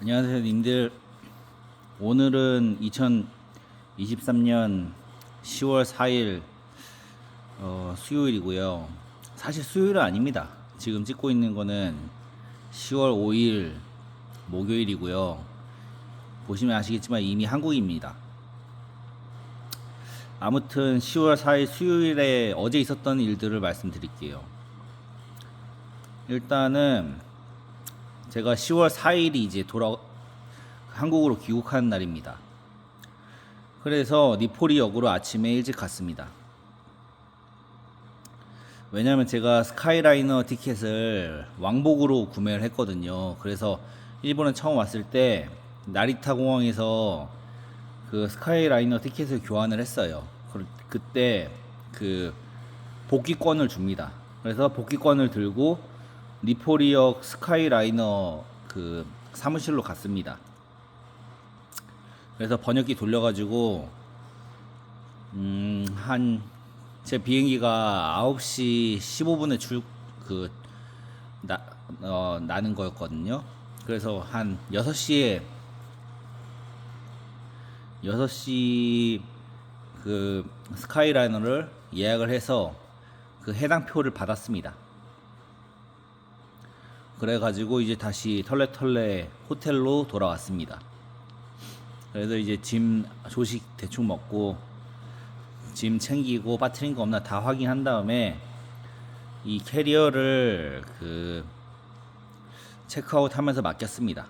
안녕하세요, 님들. 오늘은 2023년 10월 4일 어, 수요일이고요. 사실 수요일은 아닙니다. 지금 찍고 있는 거는 10월 5일 목요일이고요. 보시면 아시겠지만 이미 한국입니다. 아무튼 10월 4일 수요일에 어제 있었던 일들을 말씀드릴게요. 일단은 제가 10월 4일이 이제 돌아 한국으로 귀국하는 날입니다. 그래서 니포리역으로 아침에 일찍 갔습니다. 왜냐면 제가 스카이라이너 티켓을 왕복으로 구매를 했거든요. 그래서 일본에 처음 왔을 때 나리타 공항에서 그 스카이라이너 티켓을 교환을 했어요. 그- 그때 그 복귀권을 줍니다. 그래서 복귀권을 들고 니포리역 스카이라이너 그 사무실로 갔습니다. 그래서 번역기 돌려가지고 음, 한 제 비행기가 9시 15분에 출, 그, 나, 어, 나는 거였거든요. 그래서 한 6시에, 6시 그 스카이라이너를 예약을 해서 그 해당 표를 받았습니다. 그래가지고 이제 다시 털레털레 호텔로 돌아왔습니다. 그래서 이제 짐 조식 대충 먹고 짐 챙기고 빠트린 거 없나 다 확인한 다음에 이 캐리어를 그 체크아웃 하면서 맡겼습니다.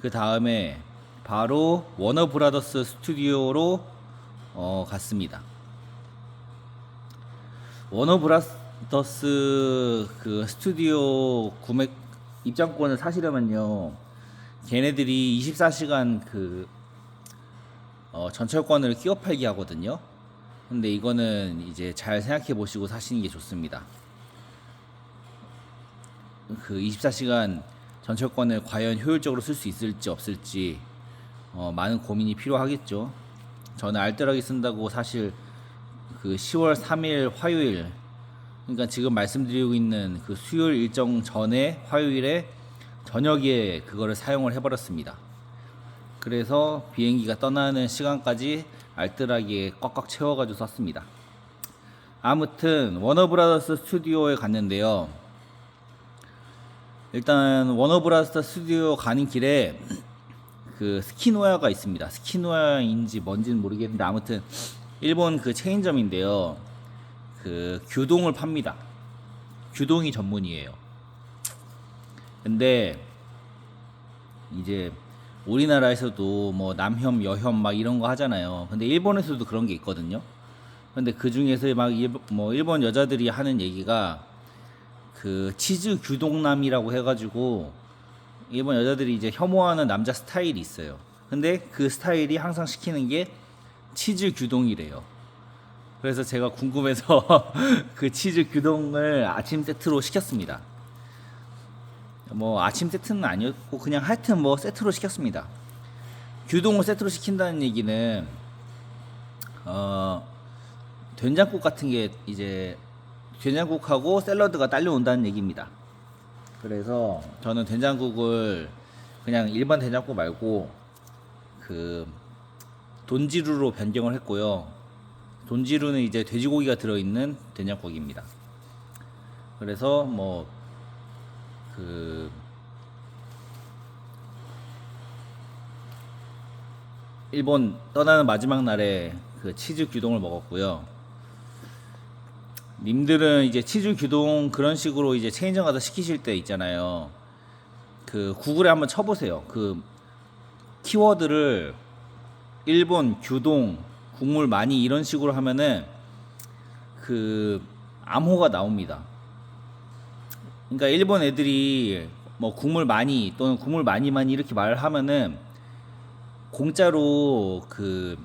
그 다음에 바로 워너 브라더스 스튜디오로 어, 갔습니다. 워너 브라 더스 그 스튜디오 구매 입장권을 사시려면요. 걔네들이 24시간 그 어, 전철권을 끼워 팔기 하거든요. 근데 이거는 이제 잘 생각해 보시고 사시는 게 좋습니다. 그 24시간 전철권을 과연 효율적으로 쓸 수 있을지 없을지 어, 많은 고민이 필요하겠죠. 저는 알뜰하게 쓴다고 사실 그 10월 3일 화요일 그러니까 지금 말씀드리고 있는 그 수요일 일정 전에 화요일에 저녁에 그거를 사용을 해버렸습니다. 그래서 비행기가 떠나는 시간까지 알뜰하게 꽉꽉 채워가지고 썼습니다. 아무튼 워너브라더스 스튜디오에 갔는데요. 일단 워너브라더스 스튜디오 가는 길에 그 스키노야가 있습니다. 스키노야인지 뭔지는 모르겠는데 아무튼 일본 그 체인점인데요. 그 규동을 팝니다. 규동이 전문이에요. 근데 이제 우리나라에서도 뭐 남혐, 여혐 막 이런 거 하잖아요. 근데 일본에서도 그런 게 있거든요. 근데 그 중에서 막 뭐 일본 여자들이 하는 얘기가 그 치즈 규동남이라고 해가지고 일본 여자들이 이제 혐오하는 남자 스타일이 있어요. 근데 그 스타일이 항상 시키는 게 치즈 규동이래요. 그래서 제가 궁금해서 그 치즈 규동을 아침 세트로 시켰습니다. 뭐 아침 세트는 아니었고 그냥 하여튼 뭐 세트로 시켰습니다. 규동을 세트로 시킨다는 얘기는 어 된장국 같은 게 이제 된장국하고 샐러드가 딸려온다는 얘기입니다. 그래서 저는 된장국을 그냥 일반 된장국 말고 그 돈지루로 변경을 했고요. 돈지루는 이제 돼지고기가 들어있는 된장국입니다. 그래서 뭐 그 일본 떠나는 마지막 날에 그 치즈 규동을 먹었고요. 님들은 이제 치즈 규동 그런 식으로 이제 체인점 가서 시키실 때 있잖아요. 그 구글에 한번 쳐보세요. 그 키워드를 일본 규동 국물 많이 이런 식으로 하면은 그 암호가 나옵니다. 그러니까 일본 애들이 뭐 국물 많이 또는 국물 많이 많이 이렇게 말을 하면은 공짜로 그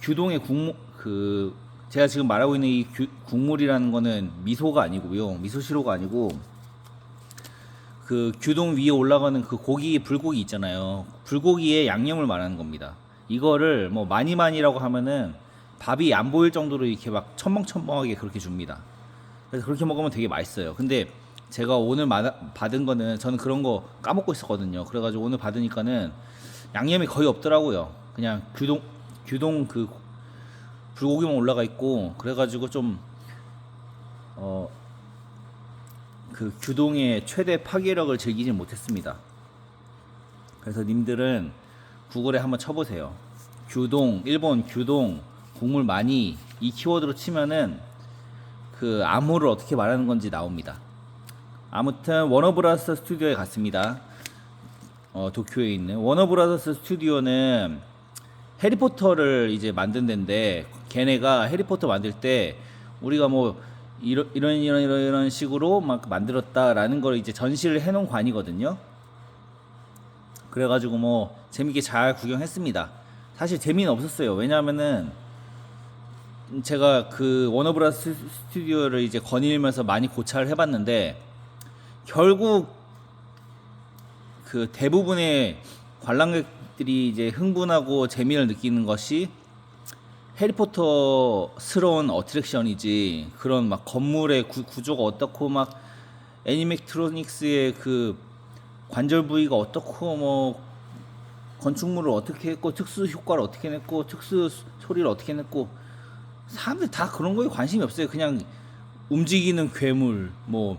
규동의 국물 그 제가 지금 말하고 있는 이 규- 국물이라는 거는 미소가 아니고요. 미소시로가 아니고 그 규동 위에 올라가는 그 고기 불고기 있잖아요. 불고기에 양념을 말하는 겁니다. 이거를 뭐 많이 많이라고 하면은 밥이 안 보일 정도로 이렇게 막 첨벙첨벙하게 그렇게 줍니다. 그래서 그렇게 먹으면 되게 맛있어요. 근데 제가 오늘 마- 받은 거는 저는 그런 거 까먹고 있었거든요. 그래가지고 오늘 받으니까는 양념이 거의 없더라고요. 그냥 규동 규동 그 불고기만 올라가 있고 그래가지고 좀 어. 그 규동의 최대 파괴력을 즐기지 못했습니다. 그래서 님들은 구글에 한번 쳐보세요. 규동, 일본 규동, 국물 많이 이 키워드로 치면은 그 암호를 어떻게 말하는 건지 나옵니다. 아무튼 워너브라더스 스튜디오에 갔습니다. 어, 도쿄에 있는 워너브라더스 스튜디오는 해리포터를 이제 만든 데인데 걔네가 해리포터 만들 때 우리가 뭐 이런 이런 이런, 이런 식으로 막 만들었다라는 걸 이제 전시를 해놓은 관이거든요. 그래가지고 뭐 재밌게 잘 구경했습니다. 사실 재미는 없었어요. 왜냐하면은 제가 그 워너브라스 스튜디오를 이제 거닐면서 많이 고찰을 해봤는데 결국 그 대부분의 관람객들이 이제 흥분하고 재미를 느끼는 것이 해리포터스러운 어트랙션이지 그런 막 건물의 구, 구조가 어떻고 막 애니메트로닉스의 그 관절 부위가 어떻고 뭐 건축물을 어떻게 했고 특수 효과를 어떻게 냈고 특수 소리를 어떻게 냈고 사람들 다 그런 거에 관심이 없어요. 그냥 움직이는 괴물 뭐뭐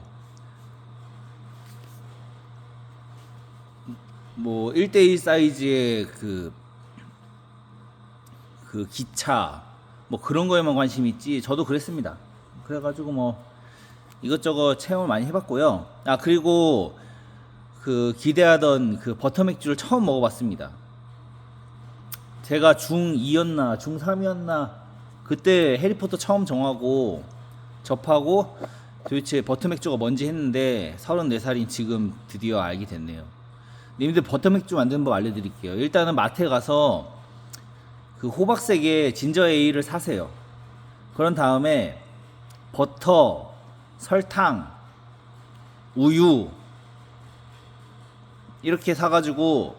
1대1 사이즈의 그, 그 기차 뭐 그런 거에만 관심이 있지. 저도 그랬습니다. 그래 가지고 뭐 이것저것 체험을 많이 해 봤고요. 아 그리고 그 기대하던 그 버터 맥주를 처음 먹어봤습니다 제가 중2였나 중3이었나 그때 해리포터 처음 정하고 접하고 도대체 버터 맥주가 뭔지 했는데 34살인 지금 드디어 알게 됐네요 님들 버터 맥주 만드는 법 알려드릴게요. 일단은 마트에 가서 그 호박색의 진저 에일을 사세요. 그런 다음에 버터, 설탕, 우유 이렇게 사가지고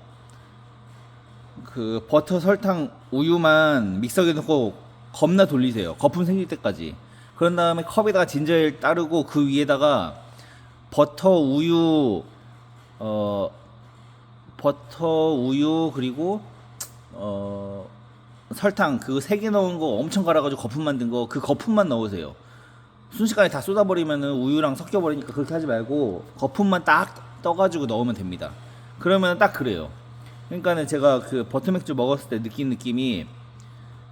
그 버터, 설탕, 우유만 믹서기에 넣고 겁나 돌리세요. 거품 생길 때까지. 그런 다음에 컵에다가 진저 에일 따르고 그 위에다가 버터, 우유, 어 버터, 우유 그리고 어 설탕 그 세 개 넣은 거 엄청 갈아가지고 거품 만든 거 그 거품만 넣으세요. 순식간에 다 쏟아버리면은 우유랑 섞여버리니까 그렇게 하지 말고 거품만 딱 떠가지고 넣으면 됩니다. 그러면 딱 그래요. 그러니까는 제가 그 버터맥주 먹었을 때 느낀 느낌이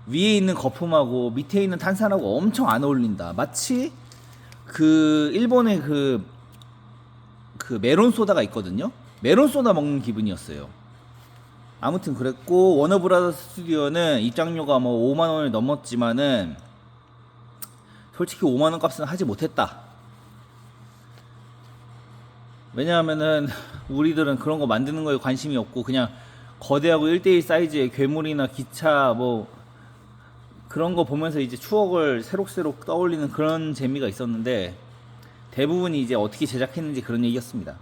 위에 있는 거품하고 밑에 있는 탄산하고 엄청 안 어울린다. 마치 그 일본의 그, 그 메론 소다가 있거든요. 메론 소다 먹는 기분이었어요. 아무튼 그랬고 워너브라더 스튜디오는 입장료가 뭐 5만 원을 넘었지만은 솔직히 5만 원 값은 하지 못했다. 왜냐하면은 우리들은 그런 거 만드는 거에 관심이 없고 그냥 거대하고 1대1 사이즈의 괴물이나 기차 뭐 그런 거 보면서 이제 추억을 새록새록 떠올리는 그런 재미가 있었는데 대부분이 이제 어떻게 제작했는지 그런 얘기였습니다.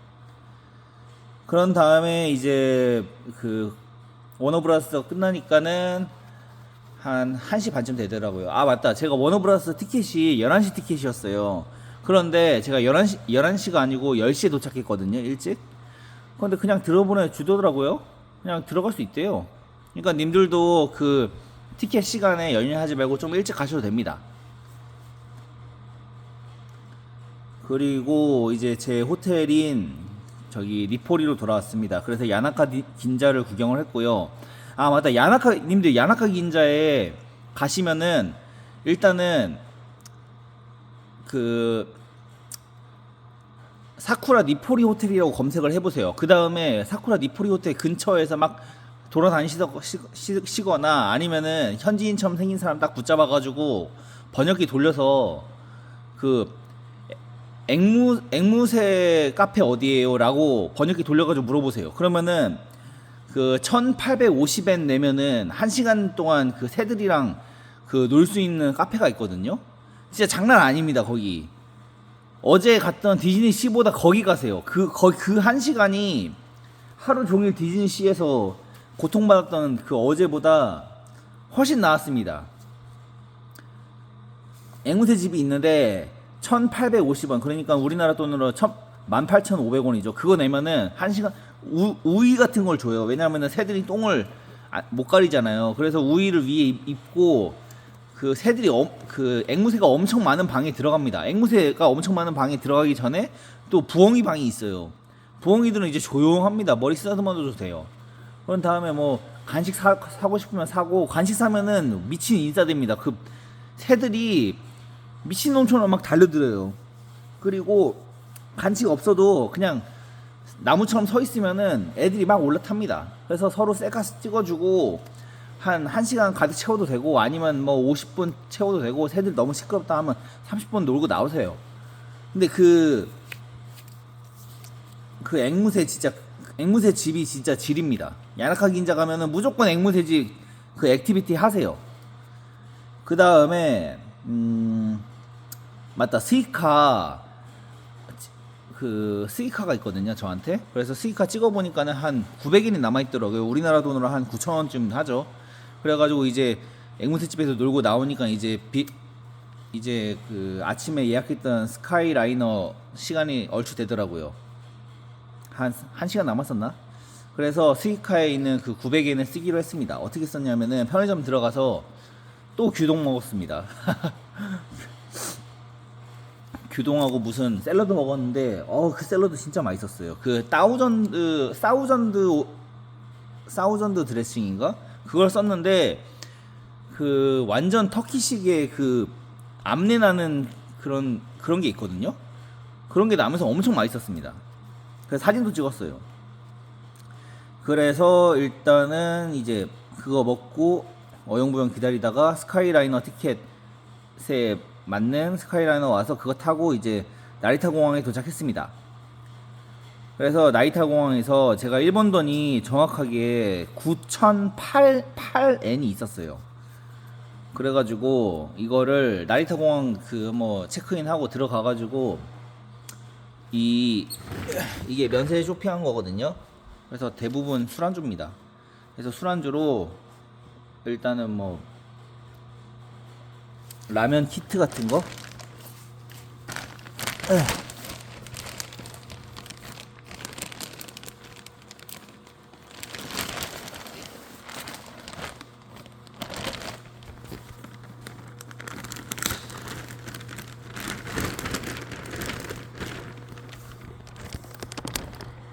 그런 다음에 이제 그 워너브라더스가 끝나니까는 한 1시 반쯤 되더라고요. 아, 맞다. 제가 워너브라더스 티켓이 11시 티켓이었어요. 그런데 제가 11시, 11시가 아니고 10시에 도착했거든요. 일찍. 그런데 그냥 들어보내 주더라고요. 그냥 들어갈 수 있대요. 그러니까 님들도 그 티켓 시간에 연연하지 말고 좀 일찍 가셔도 됩니다. 그리고 이제 제 호텔인 저기 니포리로 돌아왔습니다. 그래서 야나카 니- 긴자를 구경을 했고요. 아 맞다 야나카 님들 야나카 긴자에 가시면은 일단은 그 사쿠라 니포리 호텔이라고 검색을 해보세요. 그 다음에 사쿠라 니포리 호텔 근처에서 막 돌아다니시거나 아니면은 현지인처럼 생긴 사람 딱 붙잡아가지고 번역기 돌려서 그 앵무 앵무새 카페 어디에요라고 번역기 돌려가지고 물어보세요. 그러면은 그 1,850엔 내면은 한 시간 동안 그 새들이랑 그 놀 수 있는 카페가 있거든요. 진짜 장난 아닙니다 거기. 어제 갔던 디즈니 시보다 거기 가세요. 그 거기 그한 시간이 하루 종일 디즈니 시에서 고통받았던 그 어제보다 훨씬 나았습니다. 앵무새 집이 있는데 1,850원 그러니까 우리나라 돈으로 천, 18,500원이죠. 그거 내면은 한 시간 우, 우이 같은 걸 줘요. 왜냐면은 새들이 똥을 아- 못 가리잖아요. 그래서 우이를 위에 입- 입고 그 새들이 엄, 그 앵무새가 엄청 많은 방에 들어갑니다. 앵무새가 엄청 많은 방에 들어가기 전에 또 부엉이 방이 있어요. 부엉이들은 이제 조용합니다. 머리 쓰다듬어도 돼요. 그런 다음에 뭐 간식 사, 사고 싶으면 사고 간식 사면은 미친 인싸됩니다. 그 새들이 미친놈처럼 막 달려들어요. 그리고 간식 없어도 그냥 나무처럼 서 있으면은 애들이 막 올라탑니다. 그래서 서로 셀카스 찍어주고 한 1시간 가득 채워도 되고 아니면 뭐 50분 채워도 되고 새들 너무 시끄럽다 하면 30분 놀고 나오세요. 근데 그, 그 앵무새 진짜, 앵무새 집이 진짜 질입니다. 야나카 긴자 가면은 무조건 앵무새 집 그 액티비티 하세요. 그 다음에, 음, 맞다. 스이카, 그 스이카가 있거든요 저한테 그래서 스이카 찍어보니까는 한 900엔이 남아있더라고요 우리나라 돈으로 한 9천원쯤 하죠 그래가지고 이제 앵무새 집에서 놀고 나오니까 이제 비 이제 그 아침에 예약했던 스카이라이너 시간이 얼추 되더라고요 한, 한 시간 남았었나? 그래서 스이카에 있는 그 900엔을 쓰기로 했습니다 어떻게 썼냐면은 편의점 들어가서 또 규동 먹었습니다 규동하고 무슨 샐러드 먹었는데 어 그 샐러드 진짜 맛있었어요. 그 사우전드 사우전드 사우전드 드레싱인가 그걸 썼는데 그 완전 터키식의 그 암내 나는 그런 그런 게 있거든요. 그런 게 나면서 엄청 맛있었습니다. 그래서 사진도 찍었어요. 그래서 일단은 이제 그거 먹고 어영부영 기다리다가 스카이라이너 티켓에 맞는 스카이라이너 와서 그거 타고 이제 나리타 공항에 도착했습니다. 그래서 나리타 공항에서 제가 일본 돈이 정확하게 9,008엔이 있었어요. 그래가지고 이거를 나리타 공항 그 뭐 체크인하고 들어가가지고 이 이게 면세 쇼핑한 거거든요. 그래서 대부분 술안주입니다. 그래서 술안주로 일단은 뭐 라면 키트 같은 거.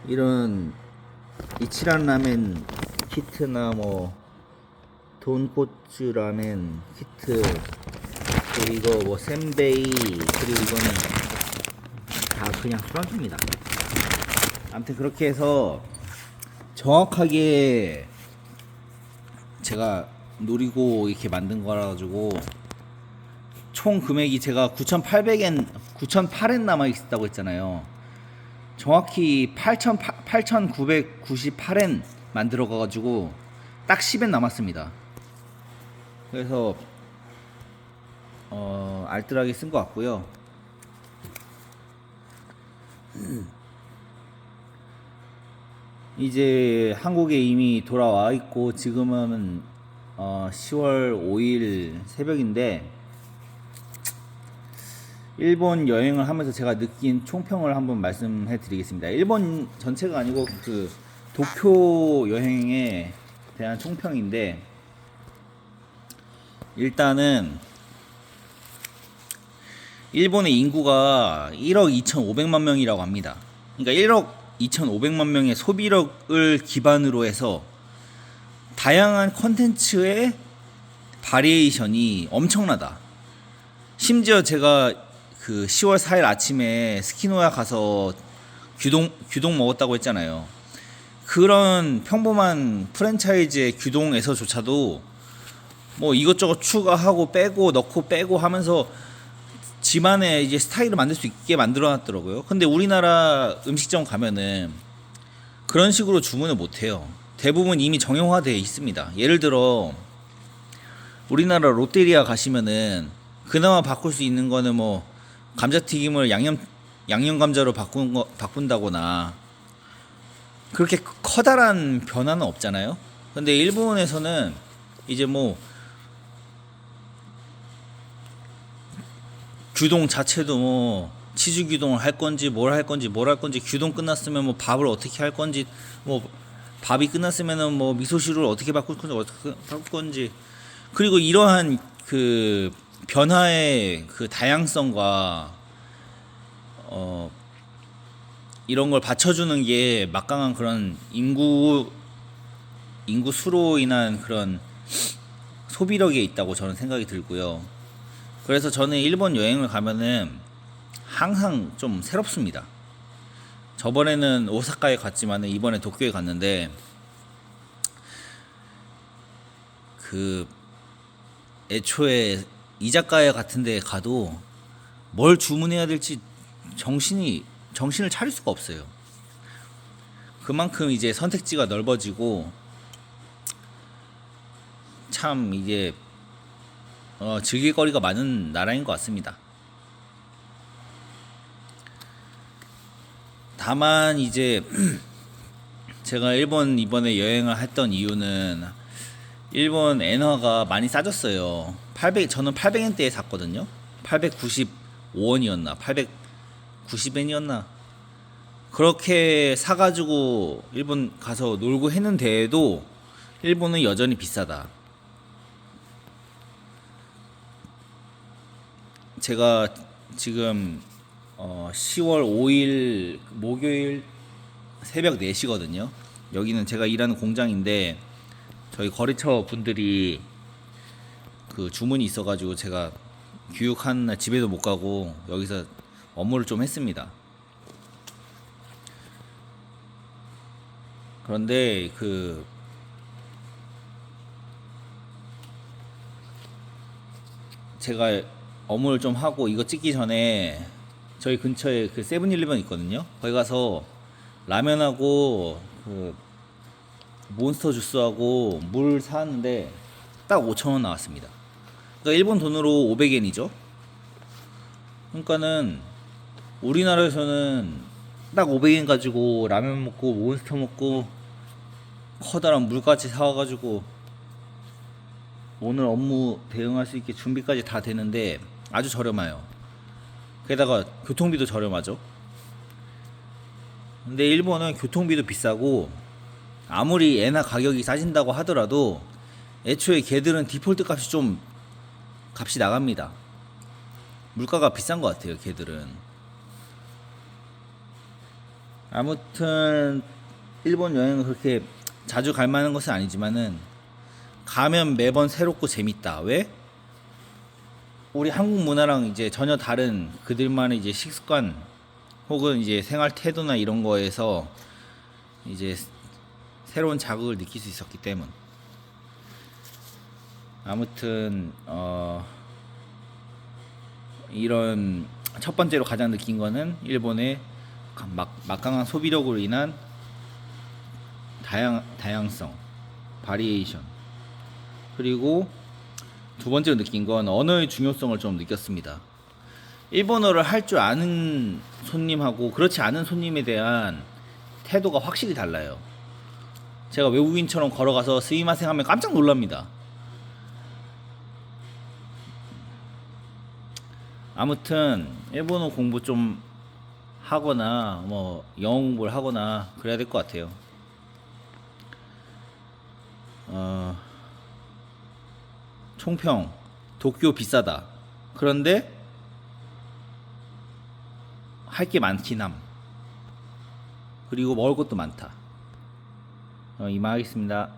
이런 이치란 라멘 키트나 뭐 돈코츠 라멘 키트 그리고 뭐 센베이 그리고 이거는 다 그냥 술안주입니다. 아무튼 그렇게 해서 정확하게 제가 노리고 이렇게 만든 거라 가지고 총 금액이 제가 9,800엔 9,008엔 남아 있다고 했잖아요. 정확히 8,000 8,998엔 만들어 가지고 딱 10엔 남았습니다. 그래서 어, 알뜰하게 쓴 것 같고요. 이제 한국에 이미 돌아와 있고 지금은 어, 10월 5일 새벽인데 일본 여행을 하면서 제가 느낀 총평을 한번 말씀해 드리겠습니다. 일본 전체가 아니고 그 도쿄 여행에 대한 총평인데 일단은 일본의 인구가 1억 2,500만 명이라고 합니다. 그러니까 1억 2,500만 명의 소비력을 기반으로 해서 다양한 컨텐츠의 바리에이션이 엄청나다. 심지어 제가 그 10월 4일 아침에 스키노야 가서 규동 규동 먹었다고 했잖아요. 그런 평범한 프랜차이즈의 규동에서조차도 뭐 이것저것 추가하고 빼고 넣고 빼고 하면서 집안에 이제 스타일을 만들 수 있게 만들어 놨더라고요. 근데 우리나라 음식점 가면은 그런 식으로 주문을 못 해요. 대부분 이미 정형화되어 있습니다. 예를 들어 우리나라 롯데리아 가시면은 그나마 바꿀 수 있는 거는 뭐 감자튀김을 양념 양념 감자로 바꾼 거 바꾼다거나 그렇게 커다란 변화는 없잖아요. 근데 일본에서는 이제 뭐 규동 자체도 뭐 치주 규동을 할 건지 뭘 할 건지 뭘 할 건지 규동 끝났으면 뭐 밥을 어떻게 할 건지 뭐 밥이 끝났으면은 뭐 미소시루를 어떻게 바꿀 건지 어떻게 바꿀 건지 그리고 이러한 그 변화의 그 다양성과 어 이런 걸 받쳐주는 게 막강한 그런 인구 인구 수로 인한 그런 소비력에 있다고 저는 생각이 들고요. 그래서 저는 일본 여행을 가면은 항상 좀 새롭습니다. 저번에는 오사카에 갔지만은 이번에 도쿄에 갔는데 그 애초에 이자카야 같은 데 가도 뭘 주문해야 될지 정신이 정신을 차릴 수가 없어요. 그만큼 이제 선택지가 넓어지고 참 이제 어, 즐길 거리가 많은 나라인 것 같습니다. 다만 이제 제가 일본 이번에 여행을 했던 이유는 일본 엔화가 많이 싸졌어요. 800 저는 800엔대에 샀거든요. 895원이었나 890엔이었나 그렇게 사가지고 일본 가서 놀고 했는데도 일본은 여전히 비싸다. 제가 지금 어 10월 5일 목요일 새벽 4시거든요. 여기는 제가 일하는 공장인데 저희 거래처 분들이 그 주문이 있어가지고 제가 교육하는 날 집에도 못 가고 여기서 업무를 좀 했습니다. 그런데 그 제가 업무를 좀 하고 이거 찍기 전에 저희 근처에 그 세븐일레븐 있거든요. 거기 가서 라면하고 그 몬스터 주스하고 물 사왔는데 딱 5천 원 나왔습니다. 그러니까 일본 돈으로 500엔이죠. 그러니까는 우리나라에서는 딱 500엔 가지고 라면 먹고 몬스터 먹고 커다란 물까지 사와가지고 오늘 업무 대응할 수 있게 준비까지 다 되는데 아주 저렴해요. 게다가 교통비도 저렴하죠. 근데 일본은 교통비도 비싸고 아무리 엔화 가격이 싸진다고 하더라도 애초에 걔들은 디폴트 값이 좀 값이 나갑니다. 물가가 비싼 것 같아요, 걔들은. 아무튼 일본 여행은 그렇게 자주 갈 만한 것은 아니지만은 가면 매번 새롭고 재밌다. 왜? 우리 한국 문화랑 이제 전혀 다른 그들만의 이제 식습관 혹은 이제 생활 태도나 이런 거에서 이제 새로운 자극을 느낄 수 있었기 때문. 아무튼 어 이런 첫 번째로 가장 느낀 거는 일본의 막, 막강한 소비력으로 인한 다양 다양성, 바리에이션. 그리고 두 번째로 느낀 건 언어의 중요성을 좀 느꼈습니다. 일본어를 할 줄 아는 손님하고 그렇지 않은 손님에 대한 태도가 확실히 달라요. 제가 외국인처럼 걸어가서 스이마생 하면 깜짝 놀랍니다. 아무튼 일본어 공부 좀 하거나 뭐 영어 공부를 하거나 그래야 될 것 같아요. 어, 총평 도쿄 비싸다. 그런데 할 게 많긴 함. 그리고 먹을 것도 많다. 어, 이만하겠습니다.